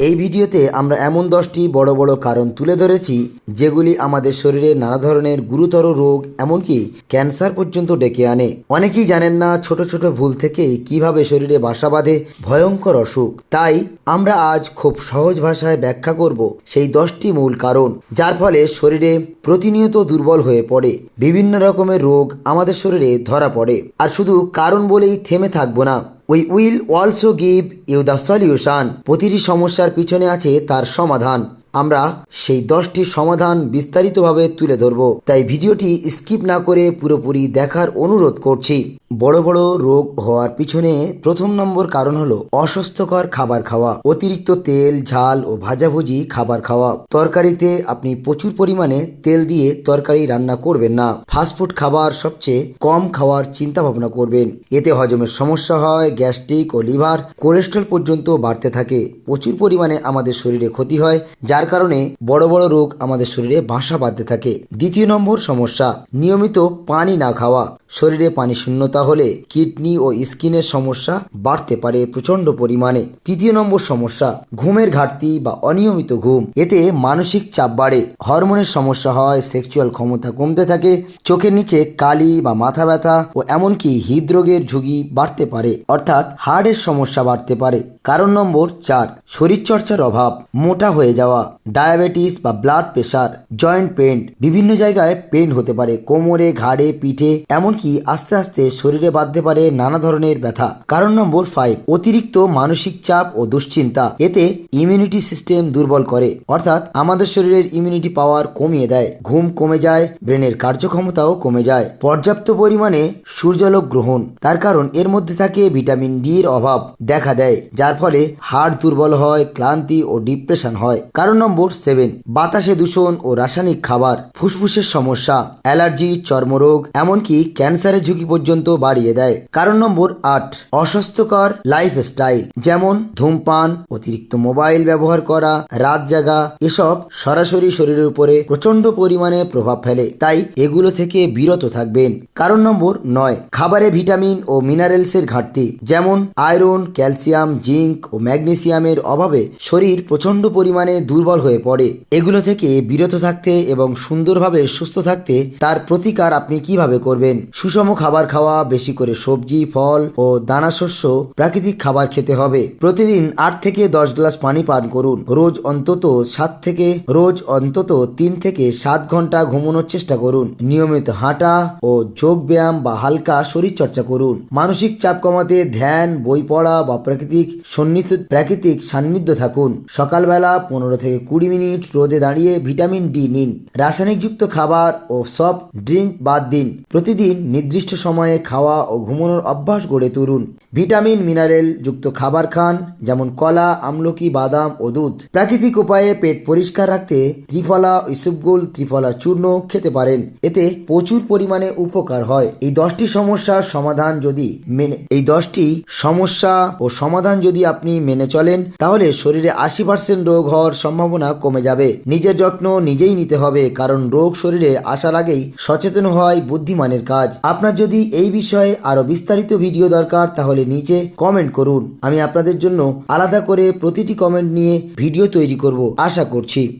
এই ভিডিওতে আমরা এমন দশটি বড় বড় কারণ তুলে ধরেছি যেগুলি আমাদের শরীরে নানা ধরনের গুরুতর রোগ, এমনকি ক্যান্সার পর্যন্ত ডেকে আনে। অনেকেই জানেন না ছোট ছোট ভুল থেকেই কীভাবে শরীরে বাসা বাঁধে ভয়ঙ্কর অসুখ। তাই আমরা আজ খুব সহজ ভাষায় ব্যাখ্যা করব সেই দশটি মূল কারণ, যার ফলে শরীরে প্রতিনিয়ত দুর্বল হয়ে পড়ে। বিভিন্ন রকমের রোগ আমাদের শরীরে ধরা পড়ে। আর শুধু কারণ বলেই থেমে থাকব না। We will also give you the solution প্রতিটি সমস্যার পিছনে আছে তার সমাধান। আমরা সেই দশটি সমাধান বিস্তারিতভাবে তুলে ধরব। তাই ভিডিওটি স্কিপ না করে পুরোপুরি দেখার অনুরোধ করছি। বড় বড় রোগ হওয়ার পিছনে প্রথম নম্বর কারণ হলো অস্বাস্থ্যকর খাবার খাওয়া, অতিরিক্ত তেল, ঝাল ও ভাজাভুজি খাবার খাওয়া। তরকারিতে আপনি প্রচুর পরিমাণে তেল দিয়ে তরকারি রান্না করবেন না। ফাস্টফুড খাবার সবচেয়ে কম খাওয়ার চিন্তা ভাবনা করবেন। এতে হজমের সমস্যা হয়, গ্যাস্ট্রিক ও লিভার কোলেস্ট্রল পর্যন্ত বাড়তে থাকে। প্রচুর পরিমাণে আমাদের শরীরে ক্ষতি হয় যার কারণে বড় বড় রোগ আমাদের শরীরে বাসা বাঁধতে থাকে। দ্বিতীয় নম্বর সমস্যা, নিয়মিত পানি না খাওয়া। শরীরে পানি শূন্যতা হলে কিডনি ও স্কিনের সমস্যা বাড়তে পারে প্রচণ্ড পরিমাণে। তৃতীয় নম্বর সমস্যা, ঘুমের ঘাটতি বা অনিয়মিত ঘুম। এতে মানসিক চাপ বাড়ে, হরমোনের সমস্যা হয়, সেক্সুয়াল ক্ষমতা কমতে থাকে, চোখের নিচে কালি বা মাথা ব্যথা ও এমনকি হৃদরোগের ঝুঁকি বাড়তে পারে। অর্থাৎ হার্টের সমস্যা বাড়তে পারে। কারণ নম্বর চার, শরীরচর্চার অভাব, মোটা হয়ে যাওয়া, ডায়াবেটিস বা ব্লাড প্রেশার, জয়েন্ট পেন বিভিন্ন জায়গায় পেন হতে পারে, কোমরে, ঘাড়ে, পিঠে এমনকি আস্তে আস্তে শরীরে বাঁধতে পারে নানা ধরনের ব্যথা। কারণ নম্বর ফাইভ অতিরিক্ত মানসিক চাপ ও দুশ্চিন্তা। এতে ইমিউনিটি সিস্টেম দুর্বল করে। অর্থাৎ আমাদের শরীরের ইমিউনিটি পাওয়ার কমিয়ে দেয়। ঘুম কমে যায়, ব্রেনের কার্যক্ষমতাও কমে যায়। পর্যাপ্ত পরিমাণে সূর্যালোক গ্রহণ। তার কারণ এর মধ্যে থাকে ভিটামিন ডি এর অভাব। দেখা দেয়, যার ফলে হাড় দুর্বল হয়, ক্লান্তি ও ডিপ্রেশন হয়। কারণ নম্বর সেভেন বাতাসে দূষণ ও রাসায়নিক খাবার, ফুসফুসের সমস্যা, অ্যালার্জি, চর্মরোগ, এমনকি ক্যান্সারের ঝুঁকি পর্যন্ত বাড়িয়ে দেয়। কারণ নম্বর আট, অস্বাস্থ্যকর লাইফস্টাইল যেমন ধূমপান, অতিরিক্ত মোবাইল ব্যবহার করা, রাত জাগা, এসব সরাসরি শরীরের উপরে প্রচণ্ড পরিমাণে প্রভাব ফেলে। তাই এগুলো থেকে বিরত থাকবেন। কারণ নম্বর নয়, খাবারে ভিটামিন ও মিনারেলসের ঘাটতি, যেমন আয়রন, ক্যালসিয়াম, জিঙ্ক ও ম্যাগনেসিয়ামের অভাবে শরীর প্রচণ্ড পরিমাণে দুর্বল হয়ে পড়ে। এগুলো থেকে বিরত থাকতে এবং সুন্দরভাবে সুস্থ থাকতে তার প্রতিকার আপনি কীভাবে করবেন? সুষম খাবার খাওয়া, বেশি করে সবজি, ফল ও দানা শস্য প্রাকৃতিক খাবার খেতে হবে। প্রতিদিন আট থেকে দশ গ্লাস পানি পান করুন। রোজ অন্তত সাত থেকে, রোজ অন্তত তিন থেকে সাত ঘণ্টা ঘুমানোর চেষ্টা করুন। নিয়মিত হাঁটা ও যোগ ব্যায়াম বা হালকা শরীর চর্চা করুন। মানসিক চাপ কমাতে ধ্যান, বই পড়া বা প্রাকৃতিক সন্নিহিত প্রাকৃতিক সান্নিধ্য থাকুন। সকালবেলা পনেরো থেকে কুড়ি মিনিট রোদে দাঁড়িয়ে ভিটামিন ডি নিন। রাসায়নিকযুক্ত খাবার ও সফট ড্রিঙ্ক বাদ দিন। প্রতিদিন নির্দিষ্ট সময়ে খাওয়া ও ঘুমানোর অভ্যাস গড়ে তুলুন। ভিটামিন, মিনারেল যুক্ত খাবার খান, যেমন কলা, আমলকি, বাদাম ও দুধ। প্রাকৃতিক উপায়ে পেট পরিষ্কার রাখতে ত্রিফলা, ইসুপগুল, ত্রিফলা চূর্ণ খেতে পারেন। এতে প্রচুর পরিমাণে উপকার হয়। এই দশটি সমস্যার সমাধান যদি মেনে এই দশটি সমস্যা ও সমাধান যদি আপনি মেনে চলেন, তাহলে শরীরে আশি পার্সেন্ট রোগ হওয়ার সম্ভাবনা কমে যাবে। নিজের যত্ন নিজেই নিতে হবে, কারণ রোগ শরীরে আসার আগেই সচেতন হয় বুদ্ধিমানের কাজ। আপনার যদি এই বিষয়ে আরও বিস্তারিত ভিডিও দরকার, তাহলে নিচে কমেন্ট করুন। আমি আপনাদের জন্য আলাদা করে প্রতিটি কমেন্ট নিয়ে ভিডিও তৈরি করব, আশা করছি।